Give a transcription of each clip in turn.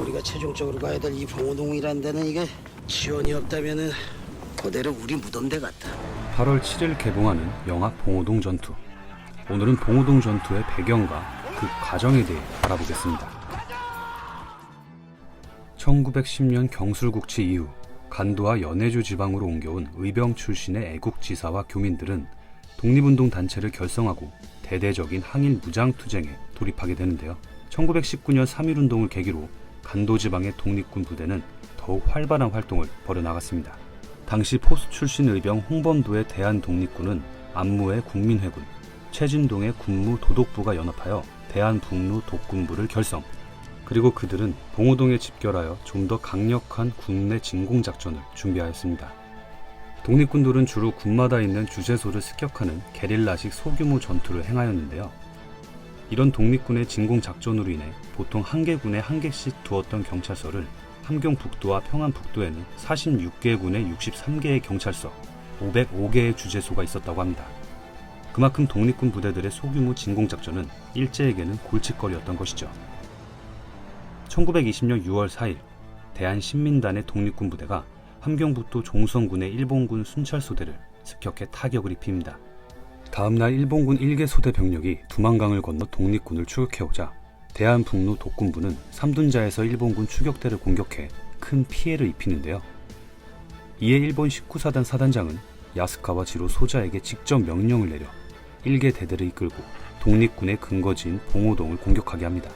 우리가 최종적으로 가야 될 이 봉호동이라는 데는 이게 지원이 없다면은 그대로 우리 무덤대 같다. 8월 7일 개봉하는 영화 봉오동 전투. 오늘은 봉오동 전투의 배경과 그 과정에 대해 알아보겠습니다. 1910년 경술국치 이후 간도와 연해주 지방으로 옮겨온 의병 출신의 애국지사와 교민들은 독립운동 단체를 결성하고 대대적인 항일 무장투쟁에 돌입하게 되는데요. 1919년 3.1운동을 계기로 간도 지방의 독립군 부대는 더욱 활발한 활동을 벌여나갔습니다. 당시 포수 출신 의병 홍범도의 대한독립군은 안무의 국민회군, 최진동의 군무 도독부가 연합하여 대한북루 독군부를 결성. 그리고 그들은 봉오동에 집결하여 좀 더 강력한 국내 진공 작전을 준비하였습니다. 독립군들은 주로 군마다 있는 주재소를 습격하는 게릴라식 소규모 전투를 행하였는데요. 이런 독립군의 진공 작전으로 인해 보통 한 개 군에 한 개씩 두었던 경찰서를 함경 북도와 평안 북도에는 46개 군의 63개의 경찰서, 505개의 주재소가 있었다고 합니다. 그만큼 독립군 부대들의 소규모 진공 작전은 일제에게는 골칫거리였던 것이죠. 1920년 6월 4일 대한신민단의 독립군 부대가 함경북도 종성군의 일본군 순찰소대를 습격해 타격을 입힙니다. 다음날 일본군 1개 소대 병력이 두만강을 건너 독립군을 추격해오자 대한북루 독군부는 삼둔자에서 일본군 추격대를 공격해 큰 피해를 입히는데요. 이에 일본 19사단 사단장은 야스카와 지로 소자에게 직접 명령을 내려 1개 대대를 이끌고 독립군의 근거지인 봉오동을 공격하게 합니다.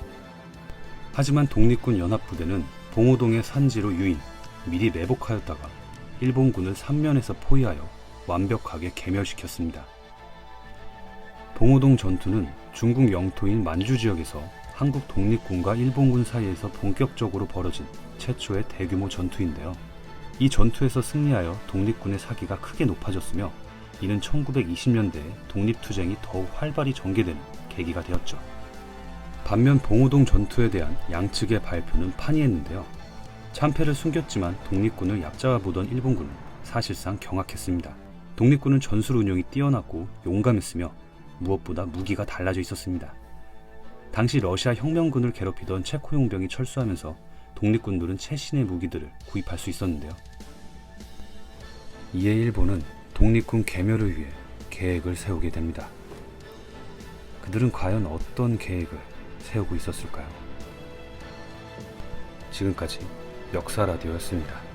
하지만 독립군 연합부대는 봉오동의 산지로 유인, 미리 매복하였다가 일본군을 삼면에서 포위하여 완벽하게 괴멸시켰습니다. 봉오동 전투는 중국 영토인 만주 지역에서 한국 독립군과 일본군 사이에서 본격적으로 벌어진 최초의 대규모 전투인데요. 이 전투에서 승리하여 독립군의 사기가 크게 높아졌으며 이는 1920년대에 독립투쟁이 더욱 활발히 전개되는 계기가 되었죠. 반면 봉오동 전투에 대한 양측의 발표는 판이했는데요. 참패를 숨겼지만 독립군을 얕잡아 보던 일본군은 사실상 경악했습니다. 독립군은 전술 운용이 뛰어났고 용감했으며 무엇보다 무기가 달라져 있었습니다. 당시 러시아 혁명군을 괴롭히던 체코 용병이 철수하면서 독립군들은 최신의 무기들을 구입할 수 있었는데요. 이에 일본은 독립군 개멸을 위해 계획을 세우게 됩니다. 그들은 과연 어떤 계획을 세우고 있었을까요? 지금까지 역사 라디오였습니다.